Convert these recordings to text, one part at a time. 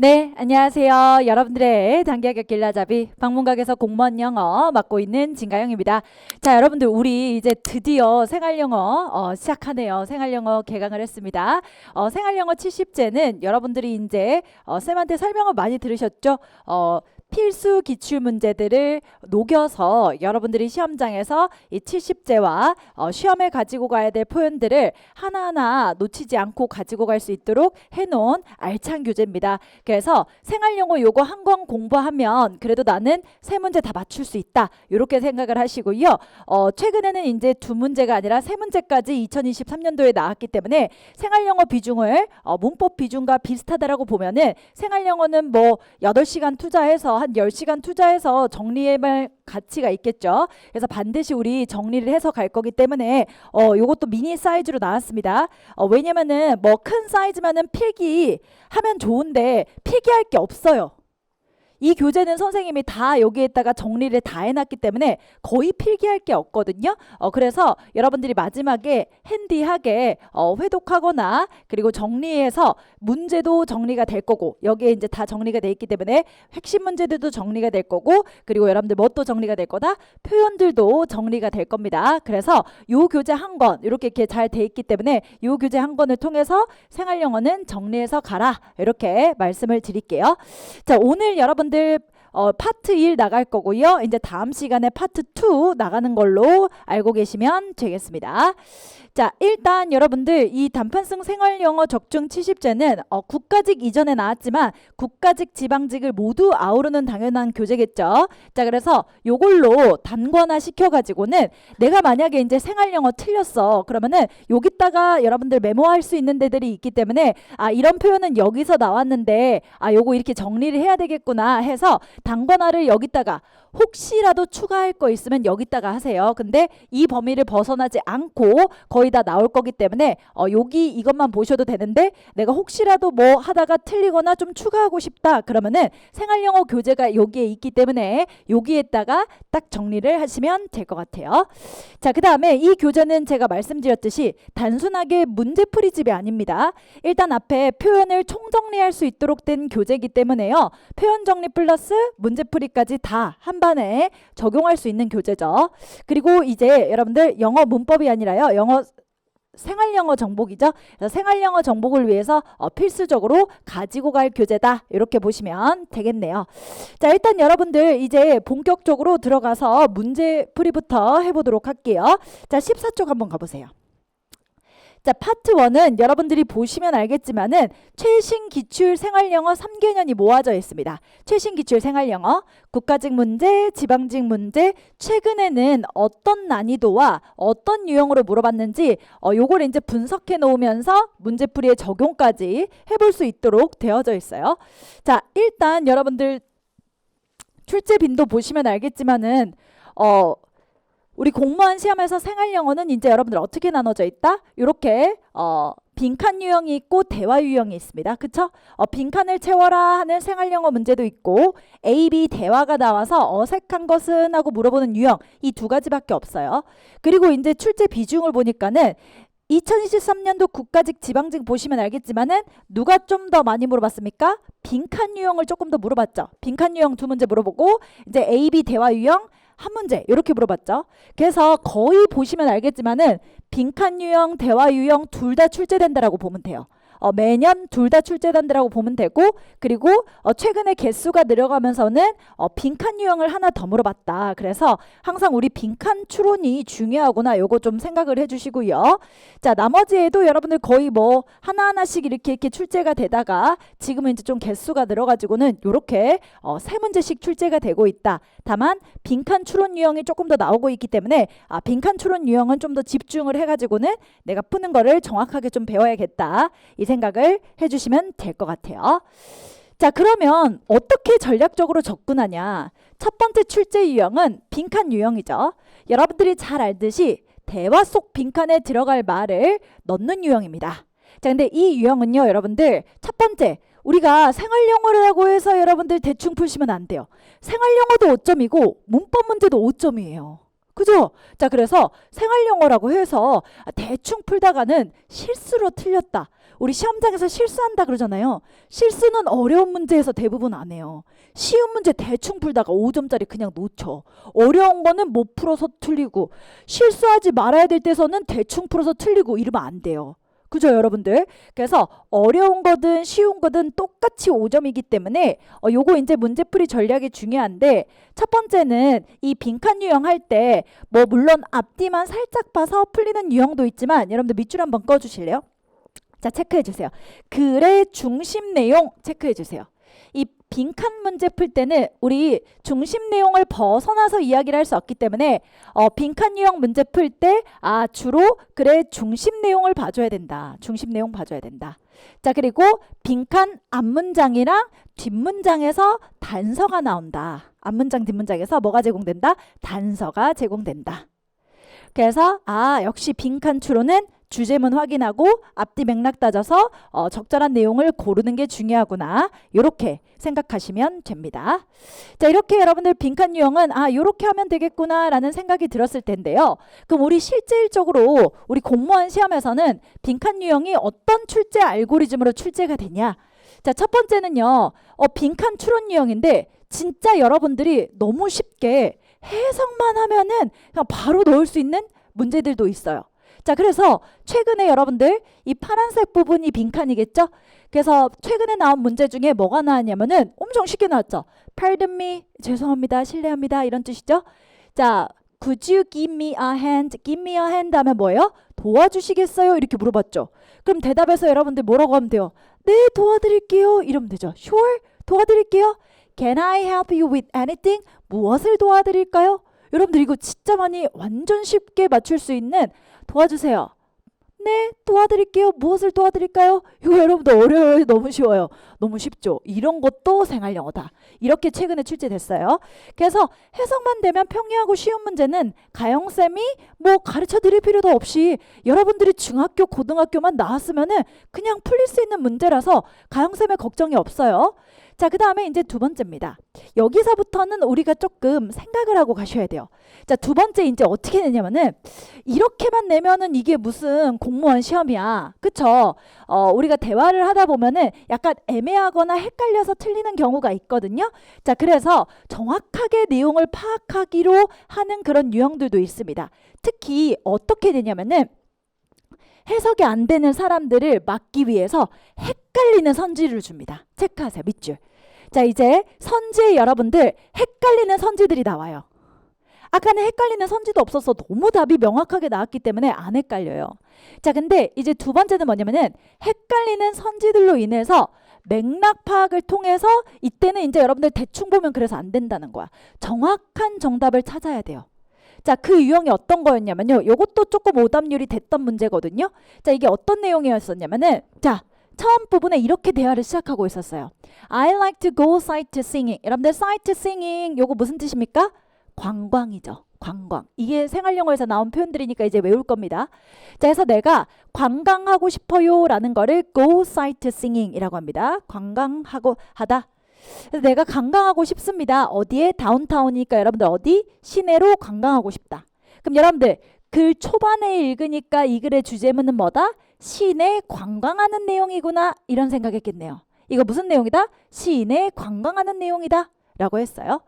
네, 안녕하세요. 여러분들의 단기학교 길라잡이 방문각에서 공무원 영어 맡고 있는 진가영입니다. 자, 여러분들 우리 이제 드디어 생활영어 어, 시작하네요. 생활영어 개강을 했습니다. 어, 생활영어 70제는 여러분들이 이제 어, 쌤한테 설명을 많이 들으셨죠? 어, 필수 기출 문제들을 녹여서 여러분들이 시험장에서 이 70제와 어, 시험에 가지고 가야 될 표현들을 하나하나 놓치지 않고 가지고 갈 수 있도록 해놓은 알찬 교재입니다. 그래서 생활용어 요거 한 권 공부하면 그래도 나는 세 문제 다 맞출 수 있다. 이렇게 생각을 하시고요. 어, 최근에는 이제 두 문제가 아니라 세 문제까지 2023년도에 나왔기 때문에 생활영어 비중을 어, 문법 비중과 비슷하다라고 보면은 생활영어는 뭐 8시간 투자해서 한 10시간 투자해서 정리해볼 가치가 있겠죠. 그래서 반드시 우리 정리를 해서 갈 거기 때문에 어 요것도 미니 사이즈로 나왔습니다. 어 왜냐면은 뭐 큰 사이즈면은 필기 하면 좋은데 필기할 게 없어요. 이 교재는 선생님이 다 여기에다가 정리를 다 해놨기 때문에 거의 필기할 게 없거든요. 어, 그래서 여러분들이 마지막에 핸디하게 어, 회독하거나 그리고 정리해서 문제도 정리가 될 거고 여기에 이제 다 정리가 돼 있기 때문에 핵심 문제들도 정리가 될 거고 그리고 여러분들 뭣도 정리가 될 거다 표현들도 정리가 될 겁니다. 그래서 요 교재 한 권 이렇게 이렇게 잘 돼 있기 때문에 요 교재 한 권을 통해서 생활 영어는 정리해서 가라 이렇게 말씀을 드릴게요. 자 오늘 여러분 들 어, 파트 1 나갈 거고요. 이제 다음 시간에 파트 2 나가는 걸로 알고 계시면 되겠습니다. 자, 일단 여러분들 이 단판성 생활 영어 적중 70제는 어, 국가직 이전에 나왔지만 국가직 지방직을 모두 아우르는 당연한 교재겠죠. 자, 그래서 요걸로 단권화 시켜 가지고는 내가 만약에 이제 생활 영어 틀렸어. 그러면은 여기다가 여러분들 메모할 수 있는 데들이 있기 때문에 아, 이런 표현은 여기서 나왔는데 아, 요거 이렇게 정리를 해야 되겠구나 해서 단권화를 여기다가 혹시라도 추가할 거 있으면 여기다가 하세요. 근데 이 범위를 벗어나지 않고 거의 다 나올 거기 때문에 어, 여기 이것만 보셔도 되는데 내가 혹시라도 뭐 하다가 틀리거나 좀 추가하고 싶다 그러면은 생활영어 교재가 여기에 있기 때문에 여기에다가 딱 정리를 하시면 될 것 같아요. 자, 그 다음에 이 교재는 제가 말씀드렸듯이 단순하게 문제풀이 집이 아닙니다. 일단 앞에 표현을 총정리할 수 있도록 된 교재이기 때문에요. 표현 정리 플러스 문제풀이까지 다 한 반에 적용할 수 있는 교재죠. 그리고 이제 여러분들 영어 문법이 아니라요. 영어 생활 영어 정복이죠. 그래서 생활 영어 정복을 위해서 어, 필수적으로 가지고 갈 교재다. 이렇게 보시면 되겠네요. 자, 일단 여러분들 이제 본격적으로 들어가서 문제 풀이부터 해보도록 할게요. 자, 14쪽 한번 가보세요. 자, 파트 1은 여러분들이 보시면 알겠지만은 최신 기출 생활 영어 3개년이 모아져 있습니다. 최신 기출 생활 영어, 국가직 문제, 지방직 문제, 최근에는 어떤 난이도와 어떤 유형으로 물어봤는지 어 요걸 이제 분석해 놓으면서 문제풀이의 적용까지 해볼 수 있도록 되어져 있어요. 자, 일단 여러분들 출제 빈도 보시면 알겠지만은 어 우리 공무원 시험에서 생활 영어는 이제 여러분들 어떻게 나눠져 있다? 이렇게 어 빈칸 유형이 있고 대화 유형이 있습니다. 그쵸? 어, 빈칸을 채워라 하는 생활 영어 문제도 있고 A, B 대화가 나와서 어색한 것은 하고 물어보는 유형 이 두 가지밖에 없어요. 그리고 이제 출제 비중을 보니까는 2023년도 국가직 지방직 보시면 알겠지만은 누가 좀 더 많이 물어봤습니까? 빈칸 유형을 조금 더 물어봤죠. 빈칸 유형 두 문제 물어보고 이제 A, B 대화 유형 한 문제 이렇게 물어봤죠. 그래서 거의 보시면 알겠지만은 빈칸 유형, 대화 유형 둘 다 출제된다라고 보면 돼요. 어, 매년 둘 다 출제된다라고 보면 되고 그리고 어, 최근에 개수가 늘어가면서는 어, 빈칸 유형을 하나 더 물어봤다. 그래서 항상 우리 빈칸 추론이 중요하구나. 요거 좀 생각을 해주시고요. 자 나머지에도 여러분들 거의 뭐 하나하나씩 이렇게 이렇게 출제가 되다가 지금은 이제 좀 개수가 늘어가지고는 요렇게 어, 세 문제씩 출제가 되고 있다. 다만 빈칸 추론 유형이 조금 더 나오고 있기 때문에 아, 빈칸 추론 유형은 좀 더 집중을 해가지고는 내가 푸는 거를 정확하게 좀 배워야겠다. 이 생각을 해주시면 될 것 같아요. 자, 그러면 어떻게 전략적으로 접근하냐? 첫 번째 출제 유형은 빈칸 유형이죠. 여러분들이 잘 알듯이 대화 속 빈칸에 들어갈 말을 넣는 유형입니다. 자, 근데 이 유형은요, 여러분들 첫 번째 우리가 생활 영어라고 해서 여러분들 대충 푸시면 안 돼요. 생활 영어도 5점이고 문법 문제도 5점이에요. 그죠? 자, 그래서 생활 영어라고 해서 대충 풀다가는 실수로 틀렸다. 우리 시험장에서 실수한다 그러잖아요. 실수는 어려운 문제에서 대부분 안 해요. 쉬운 문제 대충 풀다가 5점짜리 그냥 놓쳐. 어려운 거는 못 풀어서 틀리고 실수하지 말아야 될 때서는 대충 풀어서 틀리고 이러면 안 돼요. 그죠 여러분들? 그래서 어려운 거든 쉬운 거든 똑같이 5점이기 때문에 어, 요거 이제 문제풀이 전략이 중요한데 첫 번째는 이 빈칸 유형 할 때 뭐 물론 앞뒤만 살짝 봐서 풀리는 유형도 있지만 여러분들 밑줄 한번 꺼주실래요? 자 체크해 주세요. 글의 중심 내용 체크해 주세요. 이 빈칸 문제 풀 때는 우리 중심 내용을 벗어나서 이야기를 할 수 없기 때문에 어, 빈칸 유형 문제 풀 때 아 주로 글의 중심 내용을 봐줘야 된다. 중심 내용 봐줘야 된다. 자 그리고 빈칸 앞문장이랑 뒷문장에서 단서가 나온다. 앞문장 뒷문장에서 뭐가 제공된다? 단서가 제공된다. 그래서 아 역시 빈칸 추로는 주제문 확인하고 앞뒤 맥락 따져서 어, 적절한 내용을 고르는 게 중요하구나 이렇게 생각하시면 됩니다. 자 이렇게 여러분들 빈칸 유형은 아 이렇게 하면 되겠구나라는 생각이 들었을 텐데요. 그럼 우리 실질적으로 우리 공무원 시험에서는 빈칸 유형이 어떤 출제 알고리즘으로 출제가 되냐? 자 첫 번째는요. 어, 빈칸 추론 유형인데 진짜 여러분들이 너무 쉽게 해석만 하면은 그냥 바로 넣을 수 있는 문제들도 있어요. 자, 그래서 최근에 여러분들 이 파란색 부분이 빈칸이겠죠? 그래서 최근에 나온 문제 중에 뭐가 나왔냐면은 엄청 쉽게 나왔죠. Pardon me, 죄송합니다, 실례합니다 이런 뜻이죠. 자, Could you give me a hand? Give me a hand 하면 뭐예요? 도와주시겠어요? 이렇게 물어봤죠. 그럼 대답해서 여러분들 뭐라고 하면 돼요? 네, 도와드릴게요. 이러면 되죠. Sure, 도와드릴게요. Can I help you with anything? 무엇을 도와드릴까요? 여러분들 이거 진짜 많이 완전 쉽게 맞출 수 있는 도와주세요. 네, 도와드릴게요. 무엇을 도와드릴까요? 이거 여러분들 어려워요. 너무 쉬워요. 너무 쉽죠? 이런 것도 생활 영어다. 이렇게 최근에 출제됐어요. 그래서 해석만 되면 평이하고 쉬운 문제는 가영 쌤이 뭐 가르쳐 드릴 필요도 없이 여러분들이 중학교, 고등학교만 나왔으면은 그냥 풀릴 수 있는 문제라서 가영 쌤의 걱정이 없어요. 자, 그 다음에 이제 두 번째입니다. 여기서부터는 우리가 조금 생각을 하고 가셔야 돼요. 자, 두 번째 이제 어떻게 되냐면은 이렇게만 내면은 이게 무슨 공무원 시험이야. 그쵸? 어, 우리가 대화를 하다 보면은 약간 애매하거나 헷갈려서 틀리는 경우가 있거든요. 자, 그래서 정확하게 내용을 파악하기로 하는 그런 유형들도 있습니다. 특히 어떻게 되냐면은 해석이 안 되는 사람들을 막기 위해서 헷갈리는 선지를 줍니다. 체크하세요. 밑줄. 자, 이제 선지에 여러분들 헷갈리는 선지들이 나와요. 아까는 헷갈리는 선지도 없어서 너무 답이 명확하게 나왔기 때문에 안 헷갈려요. 자, 근데 이제 두 번째는 뭐냐면은 헷갈리는 선지들로 인해서 맥락 파악을 통해서 이때는 이제 여러분들 대충 보면 그래서 안 된다는 거야. 정확한 정답을 찾아야 돼요. 자, 그 유형이 어떤 거였냐면요. 요것도 조금 오답률이 됐던 문제거든요. 자, 이게 어떤 내용이었었냐면은 자, 처음 부분에 이렇게 대화를 시작하고 있었어요. I like to go sightseeing. 여러분들 sightseeing 요거 무슨 뜻입니까? 관광이죠. 관광. 이게 생활영어에서 나온 표현들이니까 이제 외울 겁니다. 자, 그래서 내가 관광하고 싶어요라는 거를 go sightseeing이라고 합니다. 관광하고 하다. 그래서 내가 관광하고 싶습니다. 어디에? 다운타운이니까 여러분들 어디? 시내로 관광하고 싶다. 그럼 여러분들 글 초반에 읽으니까 이 글의 주제문은 뭐다? 시내 관광하는 내용이구나 이런 생각했겠네요. 이거 무슨 내용이다? 시내 관광하는 내용이다. 라고 했어요.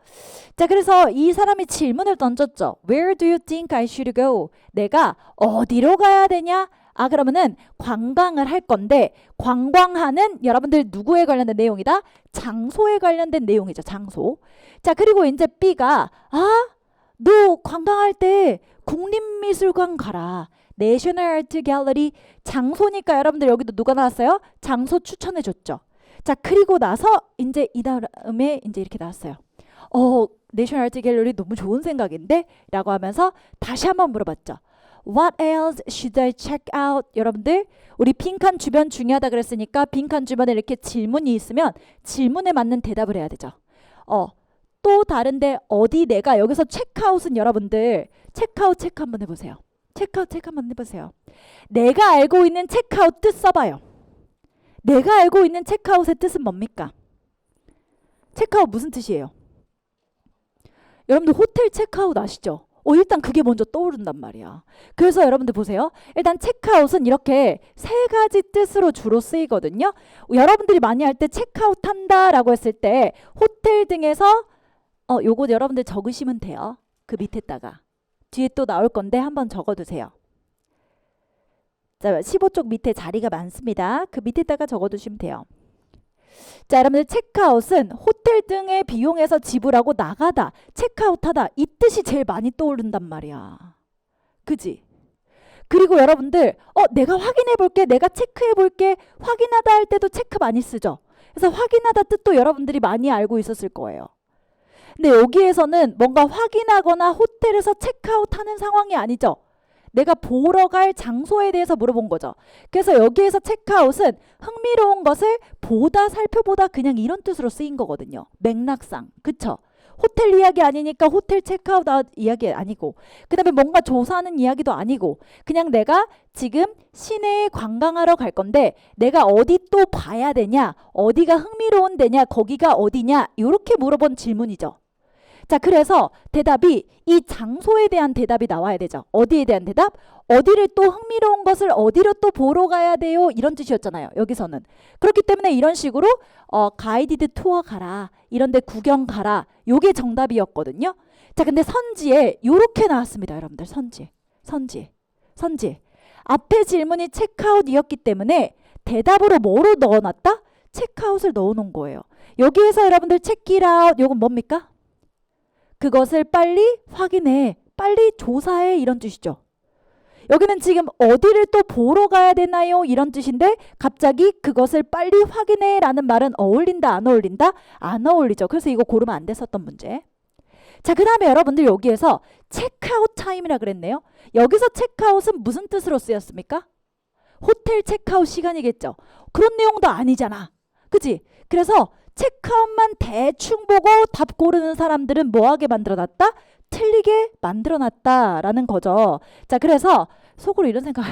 자, 그래서 이 사람이 질문을 던졌죠. Where do you think I should go? 내가 어디로 가야 되냐? 아, 그러면은 관광을 할 건데 관광하는 여러분들 누구에 관련된 내용이다? 장소에 관련된 내용이죠. 장소. 자, 그리고 이제 B가 아, 너 관광할 때 국립미술관 가라. 아트 갤러리 장소니까 여러분들 여기도 누가 나왔어요? 장소 추천해 줬죠. 자, 그리고 나서 이제 이 다음에 이제 이렇게 나왔어요. 어, 아트 갤러리 너무 좋은 생각인데? 라고 하면서 다시 한번 물어봤죠. What else should I check out? 여러분들, 우리 빈칸 주변 중요하다 그랬으니까 빈칸 주변에 이렇게 질문이 있으면 질문에 맞는 대답을 해야 되죠. 어, 또 다른데 어디 내가 여기서 체크아웃은 여러분들 체크아웃 체크 한번 해보세요. 체크아웃 체크 한번 해보세요. 내가 알고 있는 체크아웃 뜻 써봐요. 내가 알고 있는 체크아웃의 뜻은 뭡니까? 체크아웃 무슨 뜻이에요? 여러분들 호텔 체크아웃 아시죠? 어, 일단 그게 먼저 떠오른단 말이야. 그래서 여러분들 보세요. 일단 체크아웃은 이렇게 세 가지 뜻으로 주로 쓰이거든요. 여러분들이 많이 할 때 체크아웃 한다라고 했을 때 호텔 등에서 어, 요거 여러분들 적으시면 돼요. 그 밑에다가. 뒤에 또 나올 건데 한번 적어두세요. 자, 15쪽 밑에 자리가 많습니다. 그 밑에다가 적어두시면 돼요. 자, 여러분들 체크아웃은 호텔 등의 비용에서 지불하고 나가다, 체크아웃하다 이 뜻이 제일 많이 떠오른단 말이야. 그지? 그리고 여러분들 어 내가 확인해 볼게, 내가 체크해 볼게, 확인하다 할 때도 체크 많이 쓰죠. 그래서 확인하다 뜻도 여러분들이 많이 알고 있었을 거예요. 근데 여기에서는 뭔가 확인하거나 호텔에서 체크아웃 하는 상황이 아니죠. 내가 보러 갈 장소에 대해서 물어본 거죠. 그래서 여기에서 체크아웃은 흥미로운 것을 보다 살펴보다 그냥 이런 뜻으로 쓰인 거거든요. 맥락상. 그쵸? 호텔 이야기 아니니까 호텔 체크아웃 아- 이야기 아니고 그 다음에 뭔가 조사하는 이야기도 아니고 그냥 내가 지금 시내에 관광하러 갈 건데 내가 어디 또 봐야 되냐 어디가 흥미로운 데냐 거기가 어디냐 이렇게 물어본 질문이죠. 자, 그래서 대답이 이 장소에 대한 대답이 나와야 되죠. 어디에 대한 대답? 어디를 또 흥미로운 것을 어디로 또 보러 가야 돼요? 이런 뜻이었잖아요. 여기서는. 그렇기 때문에 이런 식으로 어, 가이디드 투어 가라. 이런 데 구경 가라. 요게 정답이었거든요. 자, 근데 선지에 요렇게 나왔습니다. 여러분들 선지. 선지. 선지. 앞에 질문이 체크아웃이었기 때문에 대답으로 뭐로 넣어놨다? 체크아웃을 넣어놓은 거예요. 여기에서 여러분들 체키라웃 요건 뭡니까? 그것을 빨리 확인해, 빨리 조사해 이런 뜻이죠. 여기는 지금 어디를 또 보러 가야 되나요? 이런 뜻인데 갑자기 그것을 빨리 확인해 라는 말은 어울린다 안 어울린다? 안 어울리죠. 그래서 이거 고르면 안 됐었던 문제. 자, 그 다음에 여러분들 여기에서 체크아웃 타임이라 그랬네요. 여기서 체크아웃은 무슨 뜻으로 쓰였습니까? 호텔 체크아웃 시간이겠죠. 그런 내용도 아니잖아. 그치? 그래서 체크아웃만 대충 보고 답 고르는 사람들은 뭐하게 만들어놨다? 틀리게 만들어놨다라는 거죠. 자, 그래서 속으로 이런 생각,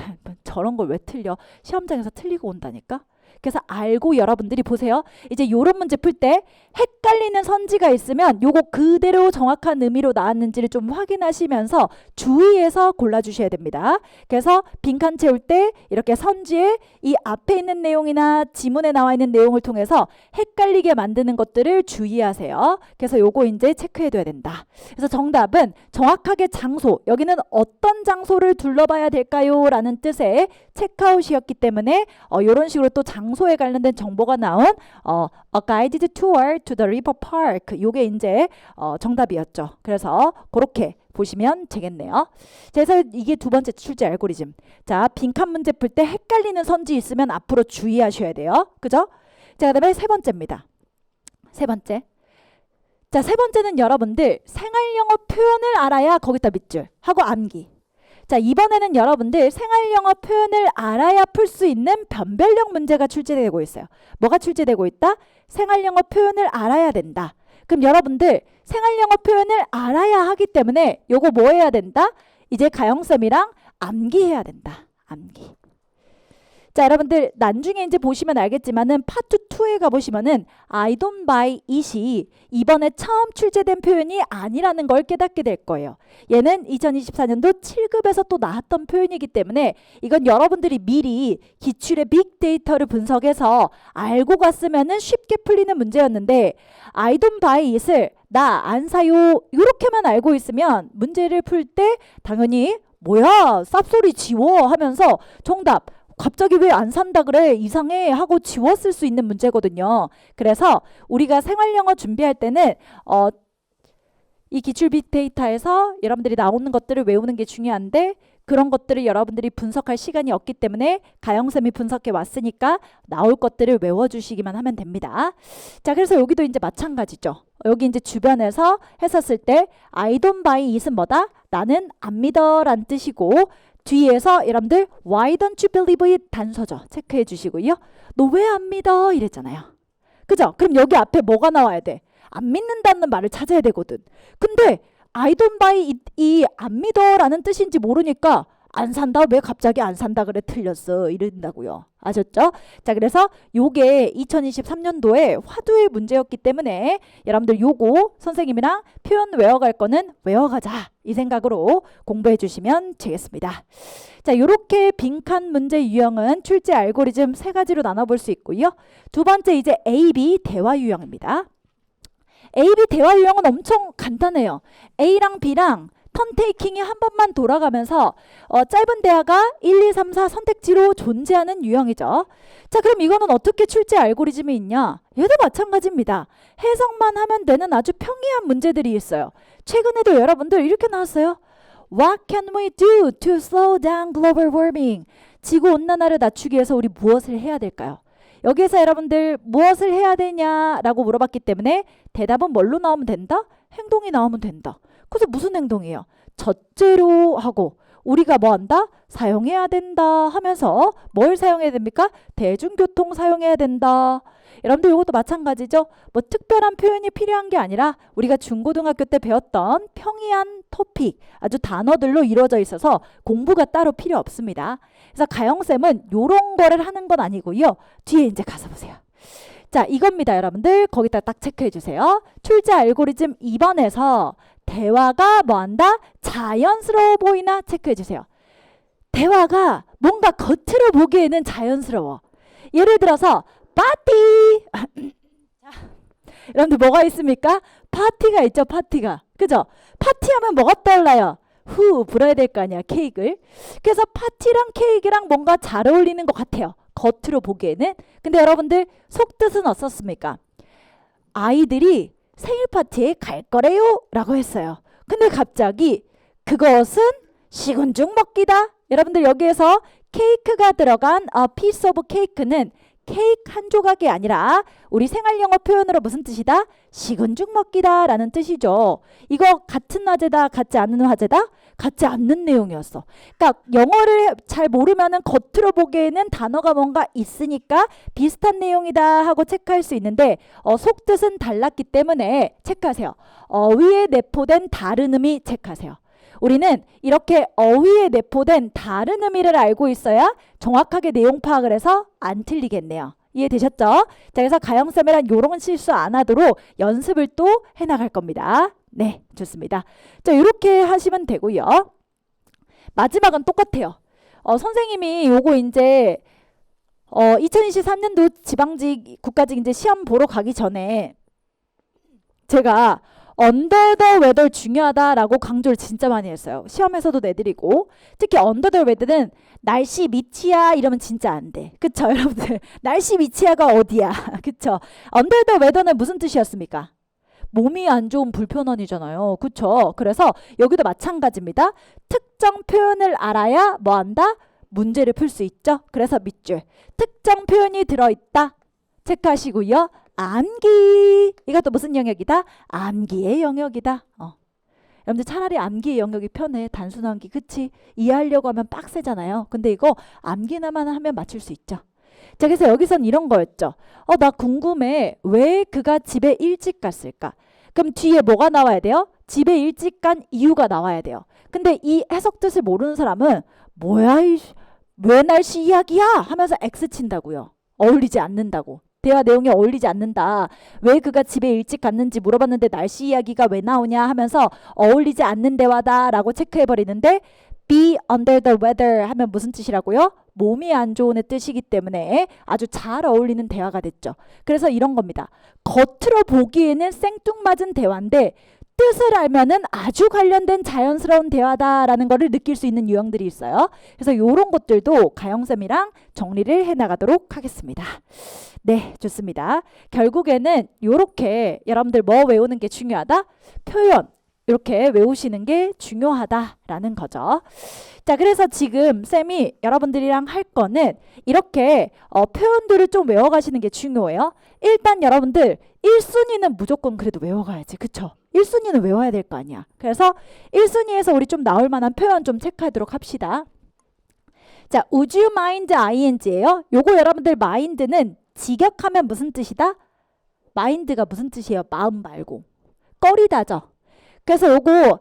저런 걸 왜 틀려? 시험장에서 틀리고 온다니까? 그래서 알고 여러분들이 보세요. 이제 요런 문제 풀 때 헷갈리는 선지가 있으면 요거 그대로 정확한 의미로 나왔는지를 좀 확인하시면서 주의해서 골라주셔야 됩니다. 그래서 빈칸 채울 때 이렇게 선지에 이 앞에 있는 내용이나 지문에 나와 있는 내용을 통해서 헷갈리게 만드는 것들을 주의하세요. 그래서 요거 이제 체크해둬야 된다. 그래서 정답은 정확하게 장소, 여기는 어떤 장소를 둘러봐야 될까요? 라는 뜻의 체크아웃이었기 때문에 어, 이런 식으로 또 장소 에 관련된 정보가 나온 어, A Guided Tour to the River Park 요게 이제 어, 정답이었죠. 그래서 그렇게 보시면 되겠네요. 자, 그래서 이게 두 번째 출제 알고리즘. 자, 빈칸 문제 풀 때 헷갈리는 선지 있으면 앞으로 주의하셔야 돼요. 그죠? 자, 그 다음에 세 번째입니다. 세 번째. 자, 세 번째는 여러분들 생활 영어 표현을 알아야 거기다 밑줄 하고 암기. 자, 이번에는 여러분들 생활 영어 표현을 알아야 풀 수 있는 변별력 문제가 출제되고 있어요. 뭐가 출제되고 있다? 생활 영어 표현을 알아야 된다. 그럼 여러분들 생활 영어 표현을 알아야 하기 때문에 요거 뭐 해야 된다? 이제 가영쌤이랑 암기해야 된다. 암기. 자, 여러분들 나중에 이제 보시면 알겠지만은 파트 2에 가 보시면은 I don't buy it이 이번에 처음 출제된 표현이 아니라는 걸 깨닫게 될 거예요. 얘는 2024년도 7급에서 또 나왔던 표현이기 때문에 이건 여러분들이 미리 기출의 빅데이터를 분석해서 알고 갔으면은 쉽게 풀리는 문제였는데 I don't buy it을 나 안 사요 이렇게만 알고 있으면 문제를 풀 때 당연히 뭐야 쌉소리 지워 하면서 정답 갑자기 왜 안 산다 그래 이상해 하고 지웠을 수 있는 문제거든요. 그래서 우리가 생활 영어 준비할 때는 어, 이 기출 빅데이터에서 여러분들이 나오는 것들을 외우는 게 중요한데 그런 것들을 여러분들이 분석할 시간이 없기 때문에 가영쌤이 분석해 왔으니까 나올 것들을 외워주시기만 하면 됩니다. 자, 그래서 여기도 이제 마찬가지죠. 여기 이제 주변에서 했었을 때 I don't buy it은 뭐다? 나는 안 믿어란 뜻이고 뒤에서 여러분들 Why don't you believe it 단서죠. 체크해 주시고요. 너 왜 안 믿어? 이랬잖아요. 그죠? 그럼 여기 앞에 뭐가 나와야 돼? 안 믿는다는 말을 찾아야 되거든. 근데 I don't buy it 이 안 믿어라는 뜻인지 모르니까 안 산다 왜 갑자기 안 산다 그래 틀렸어 이런다고요. 아셨죠? 자, 그래서 요게 2023년도에 화두의 문제였기 때문에 여러분들 요거 선생님이랑 표현 외워갈 거는 외워가자. 이 생각으로 공부해 주시면 되겠습니다. 자, 요렇게 빈칸 문제 유형은 출제 알고리즘 세 가지로 나눠볼 수 있고요. 두 번째 이제 A, B 대화 유형입니다. A, B 대화 유형은 엄청 간단해요. A랑 B랑 턴테이킹이 한 번만 돌아가면서 어, 짧은 대화가 1, 2, 3, 4 선택지로 존재하는 유형이죠. 자, 그럼 이거는 어떻게 출제 알고리즘이 있냐? 얘도 마찬가지입니다. 해석만 하면 되는 아주 평이한 문제들이 있어요. 최근에도 여러분들 이렇게 나왔어요. What can we do to slow down global warming? 지구 온난화를 낮추기 위해서 우리 무엇을 해야 될까요? 여기에서 여러분들 무엇을 해야 되냐라고 물어봤기 때문에 대답은 뭘로 나오면 된다? 행동이 나오면 된다. 그래서 무슨 행동이에요? 첫째로 하고 우리가 뭐 한다? 사용해야 된다 하면서 뭘 사용해야 됩니까? 대중교통 사용해야 된다. 여러분들 이것도 마찬가지죠. 뭐 특별한 표현이 필요한 게 아니라 우리가 중고등학교 때 배웠던 평이한 토픽 아주 단어들로 이루어져 있어서 공부가 따로 필요 없습니다. 그래서 가영쌤은 요런 거를 하는 건 아니고요. 뒤에 이제 가서 보세요. 자, 이겁니다, 여러분들. 거기다 딱 체크해 주세요. 출제 알고리즘 2번에서 대화가 뭐한다? 자연스러워 보이나 체크해 주세요. 대화가 뭔가 겉으로 보기에는 자연스러워. 예를 들어서 파티. 자, 여러분들 뭐가 있습니까? 파티가 있죠, 파티가. 그죠? 파티하면 뭐가 떠올라요? 후 불어야 될 거 아니야, 케이크를. 그래서 파티랑 케이크랑 뭔가 잘 어울리는 것 같아요. 겉으로 보기에는. 근데 여러분들 속뜻은 어떻습니까? 아이들이 생일 파티에 갈 거래요 라고 했어요. 근데 갑자기 그것은 식은 죽 먹기다. 여러분들 여기에서 케이크가 들어간 a piece of cake는 케이크 한 조각이 아니라 우리 생활 영어 표현으로 무슨 뜻이다? 식은 죽 먹기다 라는 뜻이죠. 이거 같은 화제다, 같지 않은 화제다? 같지 않는 내용이었어. 그러니까 영어를 잘 모르면은 겉으로 보기에는 단어가 뭔가 있으니까 비슷한 내용이다 하고 체크할 수 있는데 어, 속뜻은 달랐기 때문에 체크하세요. 어휘에 내포된 다른 의미 체크하세요. 우리는 이렇게 어휘에 내포된 다른 의미를 알고 있어야 정확하게 내용 파악을 해서 안 틀리겠네요. 이해되셨죠? 자, 그래서 가영쌤이란 요런 실수 안 하도록 연습을 또 해나갈 겁니다. 네, 좋습니다. 자, 이렇게 하시면 되고요. 마지막은 똑같아요. 어, 선생님이 요거 이제 어, 2023년도 지방직 국가직 이제 시험 보러 가기 전에 제가 언더 더 웨더 중요하다라고 강조를 진짜 많이 했어요. 시험에서도 내드리고 특히 언더 더 웨더는 날씨 미치야 이러면 진짜 안 돼. 그쵸 여러분들? 날씨 미치야가 어디야? 그쵸? 언더 더 웨더는 무슨 뜻이었습니까? 몸이 안 좋은 불편함이잖아요. 그쵸? 그래서 여기도 마찬가지입니다. 특정 표현을 알아야 뭐 한다? 문제를 풀 수 있죠. 그래서 밑줄. 특정 표현이 들어있다. 체크하시고요. 암기. 이것도 무슨 영역이다? 암기의 영역이다. 어. 여러분들 차라리 암기의 영역이 편해. 단순 암기. 그치? 이해하려고 하면 빡세잖아요. 근데 이거 암기나만 하면 맞출 수 있죠. 자, 그래서 여기선 이런 거였죠. 어, 나 궁금해. 왜 그가 집에 일찍 갔을까? 그럼 뒤에 뭐가 나와야 돼요? 집에 일찍 간 이유가 나와야 돼요. 근데 이 해석 뜻을 모르는 사람은 뭐야, 이, 왜 날씨 이야기야? 하면서 X 친다고요. 어울리지 않는다고. 대화 내용이 어울리지 않는다. 왜 그가 집에 일찍 갔는지 물어봤는데 날씨 이야기가 왜 나오냐 하면서 어울리지 않는 대화다라고 체크해 버리는데 be under the weather 하면 무슨 뜻이라고요? 몸이 안 좋은의 뜻이기 때문에 아주 잘 어울리는 대화가 됐죠. 그래서 이런 겁니다. 겉으로 보기에는 생뚱맞은 대화인데 뜻을 알면은 아주 관련된 자연스러운 대화다라는 거를 느낄 수 있는 유형들이 있어요. 그래서 이런 것들도 가영쌤이랑 정리를 해 나가도록 하겠습니다. 네, 좋습니다. 결국에는 이렇게 여러분들 뭐 외우는 게 중요하다? 표현. 이렇게 외우시는 게 중요하다라는 거죠. 자, 그래서 지금 쌤이 여러분들이랑 할 거는 이렇게 어, 표현들을 좀 외워가시는 게 중요해요. 일단 여러분들 1순위는 무조건 그래도 외워가야지. 그쵸? 1순위는 외워야 될 거 아니야. 그래서 1순위에서 우리 좀 나올 만한 표현 좀 체크하도록 합시다. 자, would you mind ing예요. 요거 여러분들 mind는 직역하면 무슨 뜻이다? mind가 무슨 뜻이에요? 마음 말고. 꺼리다죠. 그래서 요거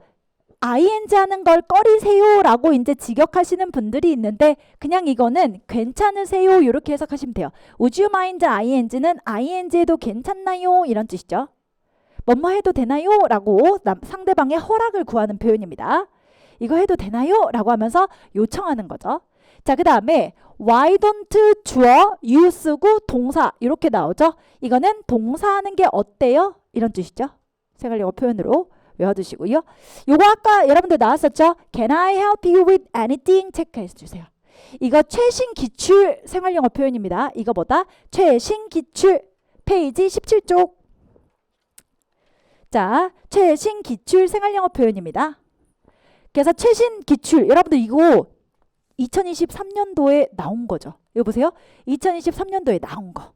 ing 하는 걸 꺼리세요라고 이제 직역하시는 분들이 있는데 그냥 이거는 괜찮으세요 이렇게 해석하시면 돼요. Would you mind ing는 ing해도 괜찮나요 이런 뜻이죠. 뭐뭐 해도 되나요? 라고 남- 상대방의 허락을 구하는 표현입니다. 이거 해도 되나요? 라고 하면서 요청하는 거죠. 자, 그 다음에 why don't 주어, you 쓰고 동사 이렇게 나오죠. 이거는 동사하는 게 어때요? 이런 뜻이죠. 생활용어 표현으로 외워두시고요. 요거 아까 여러분들 나왔었죠? Can I help you with anything? 체크해 주세요. 이거 최신 기출 생활용어 표현입니다. 이거보다 최신 기출 페이지 17쪽 자, 최신 기출 생활영어 표현입니다. 그래서 최신 기출 여러분들 이거 2023년도에 나온 거죠. 이거 보세요. 2023년도에 나온 거.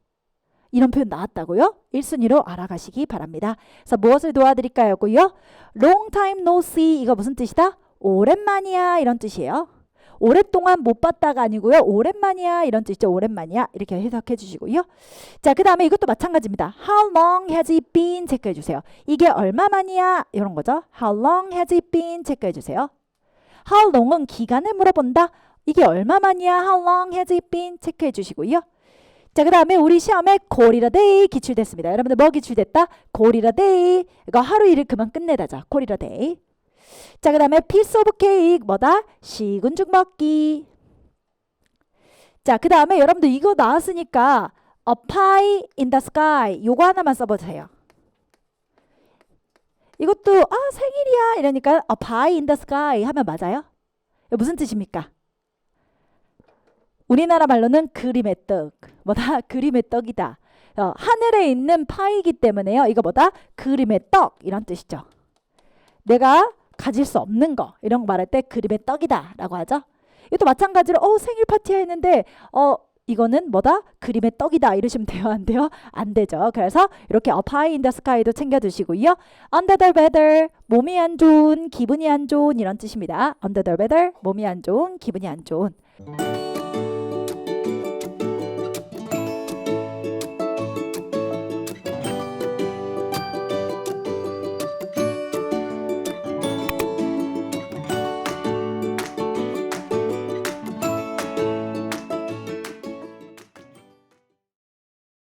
이런 표현 나왔다고요? 1순위로 알아가시기 바랍니다. 그래서 무엇을 도와드릴까요? 고요 Long time no see 이거 무슨 뜻이다? 오랜만이야 이런 뜻이에요. 오랫동안 못 봤다가 아니고요. 오랜만이야 이런 뜻이죠. 오랜만이야 이렇게 해석해 주시고요. 자, 그 다음에 이것도 마찬가지입니다. How long has it been? 체크해 주세요. 이게 얼마 만이야? 이런 거죠. How long has it been? 체크해 주세요. How long은 기간을 물어본다. 이게 얼마 만이야? How long has it been? 체크해 주시고요. 자, 그 다음에 우리 시험에 고리라 데이 기출됐습니다. 여러분들 뭐 기출됐다? 고리라 데이. 이거 하루 일을 그만 끝내다죠. 고리라 데이. 자, 그 다음에 piece of cake 뭐다? 시군죽 먹기. 자, 그 다음에 여러분들 이거 나왔으니까 a pie in the sky 요거 하나만 써보세요. 이것도 아 생일이야 이러니까 a pie in the sky 하면 맞아요? 무슨 뜻입니까? 우리나라 말로는 그림의 떡. 뭐다? 그림의 떡이다. 어, 하늘에 있는 파이기 때문에요. 이거 뭐다? 그림의 떡. 이런 뜻이죠. 내가 가질 수 없는 거. 이런 거 말할 때 그림의 떡이다 라고 하죠. 이것도 마찬가지로 어 생일 파티 했는데 어 이거는 뭐다? 그림의 떡이다. 이러시면 돼요. 안 돼요? 안 되죠. 그래서 이렇게 up high in the sky도 챙겨 두시고요. under the weather 몸이 안 좋은 기분이 안 좋은 이런 뜻입니다. under the weather 몸이 안 좋은 기분이 안 좋은